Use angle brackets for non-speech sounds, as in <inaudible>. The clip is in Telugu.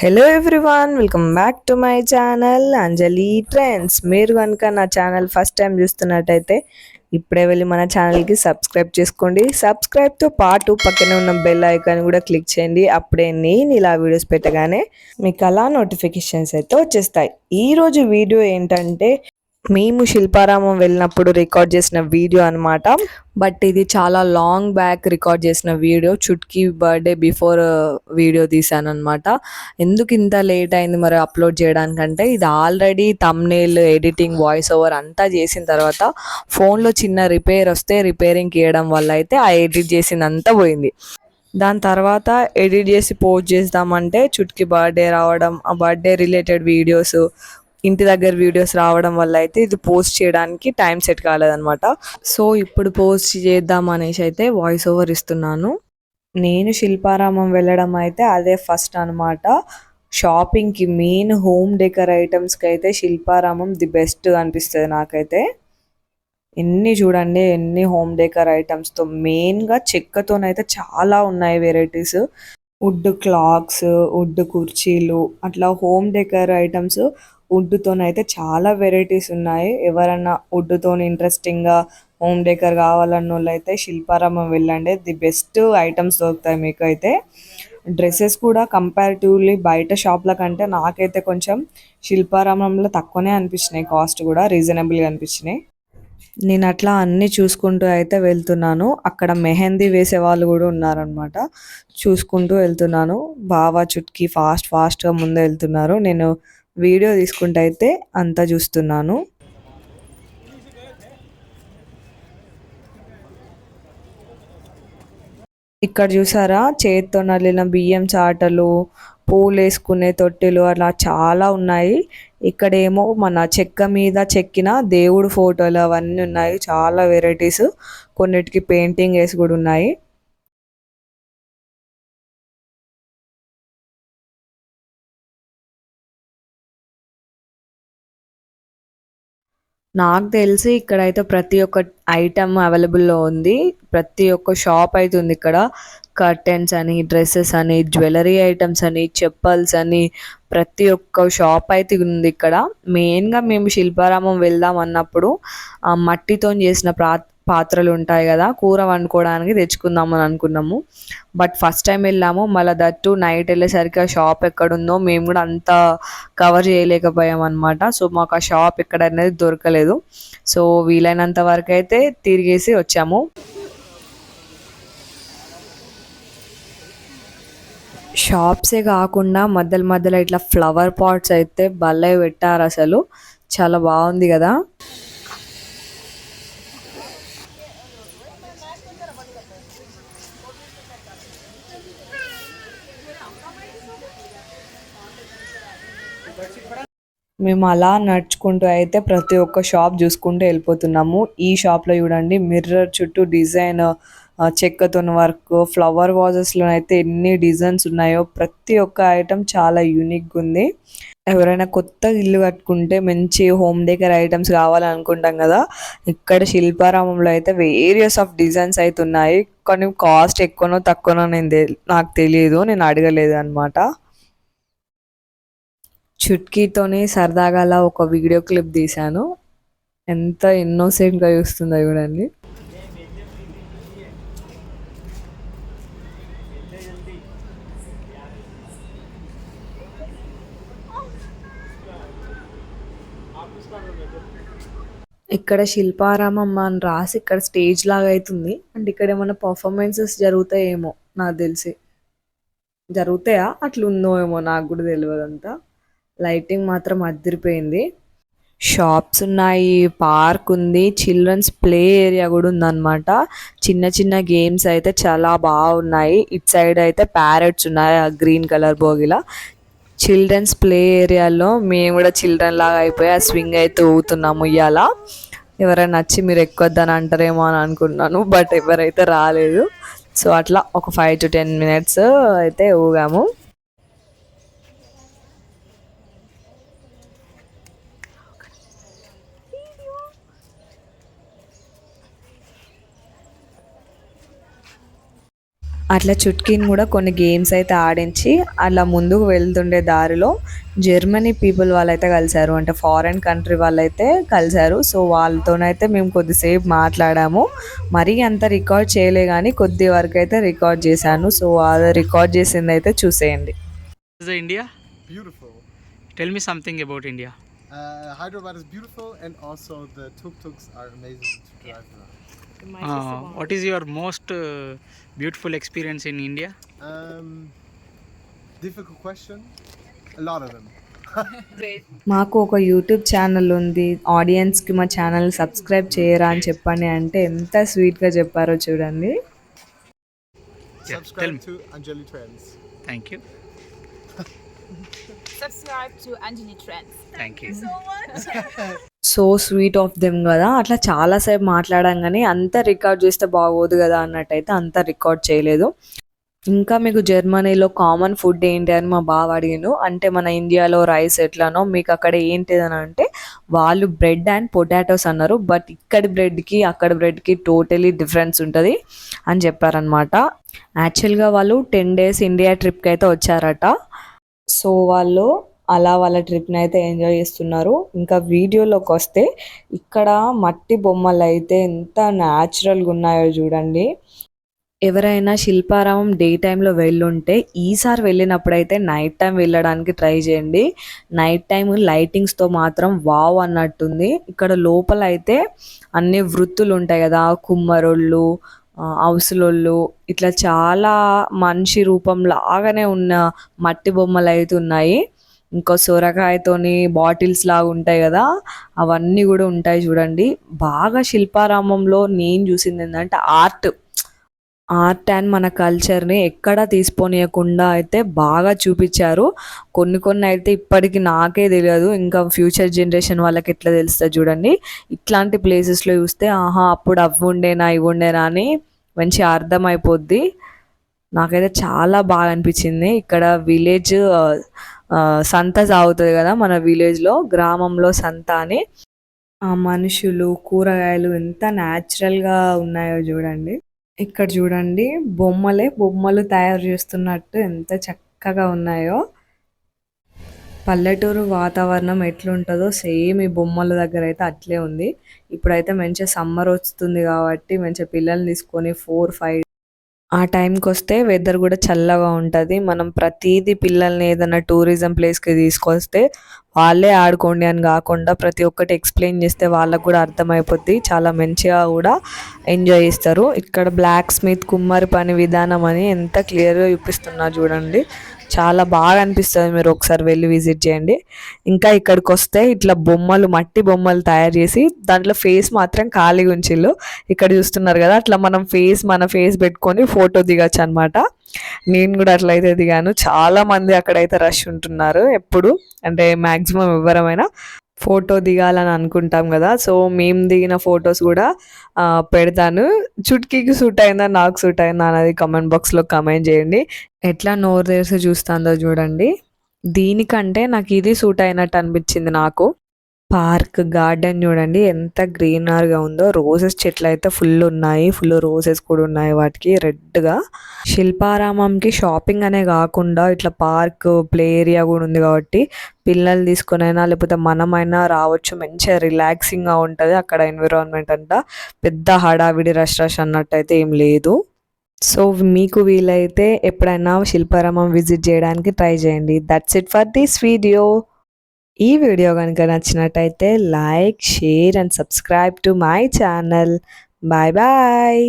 Hello everyone welcome back to my channel Anjali trends మీరు కనుక నా ఛానల్ ఫస్ట్ టైం చూస్తున్నట్టయితే ఇప్పుడే వెళ్ళి మన ఛానల్కి సబ్స్క్రైబ్ చేసుకోండి. సబ్స్క్రైబ్తో పాటు పక్కనే ఉన్న బెల్ ఐకాన్ కూడా క్లిక్ చేయండి. అప్పుడే నేను ఇలా వీడియోస్ పెట్టగానే మీకు అలా నోటిఫికేషన్స్ అయితే వచ్చేస్తాయి. ఈరోజు వీడియో ఏంటంటే మేము శిల్పారామం వెళ్ళినప్పుడు రికార్డ్ చేసిన వీడియో అనమాట బట్ ఇది చాలా లాంగ్ బ్యాక్ రికార్డ్ చేసిన video Chutki birthday before video తీసాను అనమాట ఎందుకు ఇంత లేట్ అయింది మరి అప్లోడ్ చేయడానికంటే ఇది already thumbnail editing voice over అంతా చేసిన తర్వాత ఫోన్లో చిన్న రిపేర్ వస్తే రిపేరింగ్ ఇవ్వడం వల్ల అయితే ఆ ఎడిట్ చేసిందంతా పోయింది. దాని తర్వాత ఎడిట్ చేసి పోస్ట్ చేద్దామంటే చుట్కి బర్త్డే రావడం ఆ బర్త్డే రిలేటెడ్ వీడియోస్ ఇంటి దగ్గర వీడియోస్ రావడం వల్ల అయితే ఇది పోస్ట్ చేయడానికి టైం సెట్ కాలేదనమాట సో ఇప్పుడు పోస్ట్ చేద్దాం అనేసి అయితే వాయిస్ ఓవర్ ఇస్తున్నాను. నేను శిల్పారామం వెళ్ళడం అయితే అదే ఫస్ట్ అనమాట షాపింగ్కి మెయిన్ హోమ్ డెకర్ ఐటమ్స్కి అయితే శిల్పారామం ది బెస్ట్ అనిపిస్తుంది నాకైతే. ఎన్ని చూడండి ఎన్ని హోమ్ డెకర్ ఐటమ్స్తో మెయిన్గా చెక్కతోనైతే చాలా ఉన్నాయి వెరైటీస్ వుడ్ క్లాక్స్ వుడ్ కుర్చీలు అట్లా హోమ్ డెకర్ ఐటమ్స్ వుడ్తోనైతే చాలా వెరైటీస్ ఉన్నాయి. ఎవరన్నా వుడ్తో ఇంట్రెస్టింగ్గా హోమ్ డెకర్ కావాలన్న వాళ్ళు అయితే శిల్పారామం వెళ్ళండి. ది బెస్ట్ ఐటమ్స్ దొరుకుతాయి మీకు అయితే డ్రెస్సెస్ కూడా కంపారిటివ్లీ బయట షాప్ల కంటే నాకైతే కొంచెం శిల్పారామంలో తక్కువనే అనిపించినాయి. కాస్ట్ కూడా రీజనబుల్గా అనిపించినాయి. నేను అట్లా అన్నీ చూసుకుంటూ అయితే వెళ్తున్నాను. అక్కడ మెహందీ వేసే వాళ్ళు కూడా ఉన్నారనమాట చూసుకుంటూ వెళ్తున్నాను. బాగా చుట్కి ఫాస్ట్ ఫాస్ట్గా ముందే వెళ్తున్నారు. నేను వీడియో తీసుకుంటూ అయితే అంతా చూస్తున్నాను. ఇక్కడ చూసారా? చేతితో నల్లిన బియ్యం చాటలు పూలు వేసుకునే తొట్టెలు అలా చాలా ఉన్నాయి. ఇక్కడేమో మన చెక్క మీద చెక్కిన దేవుడు ఫోటోలు అవన్నీ ఉన్నాయి. చాలా వెరైటీస్. కొన్నిటికి పెయింటింగ్ వేసి కూడా ఉన్నాయి. నాకు తెలిసి ఇక్కడైతే ప్రతి ఒక్క ఐటమ్ అవైలబుల్లో ఉంది. ప్రతి ఒక్క షాప్ అయితే ఉంది ఇక్కడ. కర్టెన్స్ అని డ్రెస్సెస్ అని జ్యువెలరీ ఐటమ్స్ అని చెప్పల్స్ అని ప్రతి ఒక్క షాప్ అయితే ఉంది ఇక్కడ. మెయిన్గా మేము శిల్పారామం వెళ్దాం అన్నప్పుడు ఆ మట్టితో చేసిన ప్రా పాత్రలు ఉంటాయి కదా కూర వండుకోవడానికి తెచ్చుకుందామని అనుకున్నాము. బట్ ఫస్ట్ టైం వెళ్ళాము మళ్ళీ దట్టు నైట్ వెళ్ళేసరికి ఆ షాప్ ఎక్కడుందో మేము కూడా అంత కవర్ చేయలేకపోయాం అనమాట సో మాకు ఆ షాప్ ఎక్కడ అనేది దొరకలేదు. సో వీలైనంత వరకు అయితే తిరిగేసి వచ్చాము. షాప్సే కాకుండా మధ్యలో మధ్యలో ఇట్లా ఫ్లవర్ పాట్స్ అయితే భలే పెట్టారు అసలు. చాలా బాగుంది కదా. మేము అలా నడుచుకుంటూ అయితే ప్రతి ఒక్క షాప్ చూసుకుంటూ వెళ్ళిపోతున్నాము. ఈ షాప్లో చూడండి మిర్రర్ చుట్టూ డిజైన్ చెక్కతో వర్క్ ఫ్లవర్ వాజెస్లో అయితే ఎన్ని డిజైన్స్ ఉన్నాయో ప్రతి ఒక్క ఐటమ్ చాలా యూనిక్గా ఉంది. ఎవరైనా కొత్త ఇల్లు కట్టుకుంటే మంచి హోమ్ డెకర్ ఐటమ్స్ కావాలనుకుంటాం కదా ఇక్కడ శిల్పారామంలో అయితే వేరియస్ ఆఫ్ డిజైన్స్ అయితే ఉన్నాయి. కానీ కాస్ట్ ఎక్కువనో తక్కువనో నేను నాకు తెలియదు నేను అడగలేదు అనమాట చుట్కీతోని సరదాగా అలా ఒక వీడియో క్లిప్ తీశాను. ఎంత ఇన్నోసెంట్గా చూస్తుందో చూడండి. ఇక్కడ శిల్పారామమ్మ అని రాసి ఇక్కడ స్టేజ్ లాగా అవుతుంది అండ్ ఇక్కడ ఏమైనా పర్ఫార్మెన్సెస్ జరుగుతాయేమో నాకు తెలిసి. జరుగుతాయా? అట్లా ఉందో ఏమో నాకు కూడా తెలియదు అంతా. లైటింగ్ మాత్రం అదిరిపోయింది. షాప్స్ ఉన్నాయి పార్క్ ఉంది చిల్డ్రన్స్ ప్లే ఏరియా కూడా ఉందన్నమాట. చిన్న చిన్న గేమ్స్ అయితే చాలా బాగున్నాయి. ఇట్ సైడ్ అయితే ప్యారెట్స్ ఉన్నాయి ఆ గ్రీన్ కలర్ బోగిలా చిల్డ్రన్స్ ప్లే ఏరియాలో మేము కూడా చిల్డ్రన్ లాగా అయిపోయి ఆ స్వింగ్ అయితే ఊగుతున్నాము ఇవాళ ఎవరైనా వచ్చి మీరు ఎక్కువద్దని అంటారేమో అని అనుకున్నాను బట్ ఎవరైతే రాలేదు. సో అట్లా ఒక ఫైవ్ టు టెన్ మినిట్స్ అయితే ఊగాము. అట్లా చుట్కీని కూడా కొన్ని గేమ్స్ అయితే ఆడించి అలా ముందుకు వెళ్తుండే దారిలో జర్మనీ పీపుల్ వాళ్ళైతే కలిశారు అంటే ఫారెన్ కంట్రీ వాళ్ళైతే కలిశారు సో వాళ్ళతోనైతే మేము కొద్దిసేపు మాట్లాడాము మరీ అంత రికార్డ్ చేయలే కానీ కొద్ది వరకు అయితే రికార్డ్ చేశాను సో అది రికార్డ్ చేసింది అయితే చూసేయండి is the India? Beautiful. Tell me something about India. Uh, Hyderabad is beautiful, and also the tuk-tuks are amazing what is your most beautiful experience in India మాకు ఒక యూట్యూబ్ ఛానల్ ఉంది. ఆడియన్స్కి మా ఛానల్ సబ్స్క్రైబ్ చేయరా అని చెప్పండి అంటే ఎంత స్వీట్గా చెప్పారో చూడండి. Subscribe to <laughs> so sweet of them కదా. అట్లా చాలాసేపు మాట్లాడాం కానీ అంత రికార్డ్ చేస్తే బాగోదు కదా అన్నట్టయితే అంత రికార్డ్ చేయలేదు. ఇంకా మీకు జర్మనీలో కామన్ ఫుడ్ ఏంటి అని మా బావ అడిగాను అంటే మన ఇండియాలో రైస్ ఎట్లానో మీకు అక్కడ ఏంటిది అని అంటే వాళ్ళు బ్రెడ్ అండ్ పొటాటోస్ అన్నారు. బట్ ఇక్కడి బ్రెడ్కి అక్కడ బ్రెడ్కి టోటలీ డిఫరెన్స్ ఉంటుంది అని చెప్పారనమాట యాక్చువల్గా వాళ్ళు టెన్ డేస్ ఇండియా ట్రిప్కి అయితే వచ్చారట. సో వాళ్ళు అలా వాళ్ళ ట్రిప్ని అయితే ఎంజాయ్ చేస్తున్నారు. ఇంకా వీడియోలోకి వస్తే ఇక్కడ మట్టి బొమ్మలు అయితే ఎంత న్యాచురల్గా ఉన్నాయో చూడండి. ఎవరైనా శిల్పారామం డే టైంలో వెళ్ళుంటే ఈసారి వెళ్ళినప్పుడైతే నైట్ టైం వెళ్ళడానికి ట్రై చేయండి. నైట్ టైం లైటింగ్స్తో మాత్రం వావ్ అన్నట్టుంది. ఇక్కడ లోపల అయితే అన్ని వృత్తులు ఉంటాయి కదా కుమ్మరోళ్ళు ఆ, అవసలోళ్ళు ఇట్లా చాలా మనిషి రూపం లాగానే ఉన్న మట్టి బొమ్మలు అయితే ఉన్నాయి. ఇంకో సొరకాయతోని బాటిల్స్ లాగా ఉంటాయి కదా అవన్నీ కూడా ఉంటాయి చూడండి. బాగా శిల్పారామంలో నేను చూసింది ఏంటంటే ఆర్ట్. ఆర్ట్ అండ్ మన కల్చర్ని ఎక్కడ తీసుకోనియకుండా అయితే బాగా చూపించారు. కొన్ని కొన్ని అయితే ఇప్పటికి నాకే తెలియదు ఇంకా ఫ్యూచర్ జనరేషన్ వాళ్ళకి ఎట్లా తెలుస్తుంది చూడండి. ఇట్లాంటి ప్లేసెస్లో చూస్తే ఆహా అప్పుడు అవి ఉండేనా ఇవి ఉండేనా అని మంచి అర్థమైపోద్ది. నాకైతే చాలా బాగా అనిపించింది. ఇక్కడ విలేజ్ సంత సాగుతుంది కదా మన విలేజ్లో గ్రామంలో సంత అని. ఆ మనుషులు కూరగాయలు ఎంత న్యాచురల్గా ఉన్నాయో చూడండి. ఇక్కడ చూడండి బొమ్మలే బొమ్మలు తయారు చేస్తున్నట్టు ఎంత చక్కగా ఉన్నాయో. పల్లెటూరు వాతావరణం ఎట్లుంటుందో సేమ్ ఈ బొమ్మల దగ్గర అయితే అట్లే ఉంది. ఇప్పుడైతే మంచిగా సమ్మర్ వస్తుంది కాబట్టి మంచిగా పిల్లల్ని తీసుకొని ఫోర్ ఫైవ్ ఆ టైంకి వస్తే వెదర్ కూడా చల్లగా ఉంటుంది. మనం ప్రతిదీ పిల్లల్ని ఏదైనా టూరిజం ప్లేస్కి తీసుకొస్తే వాళ్ళే ఆడుకోండి అని కాకుండా ప్రతి ఒక్కటి ఎక్స్ప్లెయిన్ చేస్తే వాళ్ళకు కూడా అర్థమైపోద్ది. చాలా మంచిగా కూడా ఎంజాయ్ చేస్తారు. ఇక్కడ బ్లాక్ స్మిత్ కుమ్మరి పని విధానం అని ఎంత క్లియర్గా చూపిస్తున్నా చూడండి. చాలా బాగా అనిపిస్తుంది మీరు ఒకసారి వెళ్ళి విజిట్ చేయండి. ఇంకా ఇక్కడికి వస్తే ఇట్లా బొమ్మలు మట్టి బొమ్మలు తయారు చేసి దాంట్లో ఫేస్ మాత్రం ఖాళీగా ఉంచిల్లు ఇక్కడ చూస్తున్నారు కదా అట్లా మనం ఫేస్ మన ఫేస్ పెట్టుకొని ఫోటో దిగచ్చు అనమాట నేను కూడా అట్లయితే దిగాను. చాలా మంది అక్కడైతే రష్ ఉంటున్నారు ఎప్పుడు. అంటే మ్యాక్సిమం ఎవరమైనా. ఫోటో దిగాలని అనుకుంటాం కదా సో మేము దిగిన ఫొటోస్ కూడా పెడతాను. చుట్కీకి సూట్ అయిందా నాకు సూట్ అయిందా అనేది కమెంట్ బాక్స్లో కమెంట్ చేయండి. ఎట్లా నోరు తెరిసి చూస్తుందో చూడండి. దీనికంటే నాకు ఇది సూట్ అయినట్టు అనిపించింది నాకు. పార్క్ గార్డెన్ చూడండి ఎంత గ్రీనర్గా ఉందో. రోజెస్ చెట్లు అయితే ఫుల్ ఉన్నాయి. ఫుల్ రోజెస్ కూడా ఉన్నాయి వాటికి రెడ్గా. శిల్పారామంకి షాపింగ్ అనే కాకుండా ఇట్లా పార్క్ ప్లే ఏరియా కూడా ఉంది కాబట్టి పిల్లలు తీసుకునైనా లేకపోతే మనమైనా రావచ్చు. మంచిగా రిలాక్సింగ్గా ఉంటుంది అక్కడ ఎన్విరాన్మెంట్ అంతా. పెద్ద హడావిడి రష్ రష్ అన్నట్టు అయితే ఏం లేదు. సో మీకు వీలైతే ఎప్పుడైనా శిల్పారామం విజిట్ చేయడానికి ట్రై చేయండి. That's it for this video ఈ వీడియో కనుక నచ్చినట్టయితే like share and subscribe to my channel. Bye bye.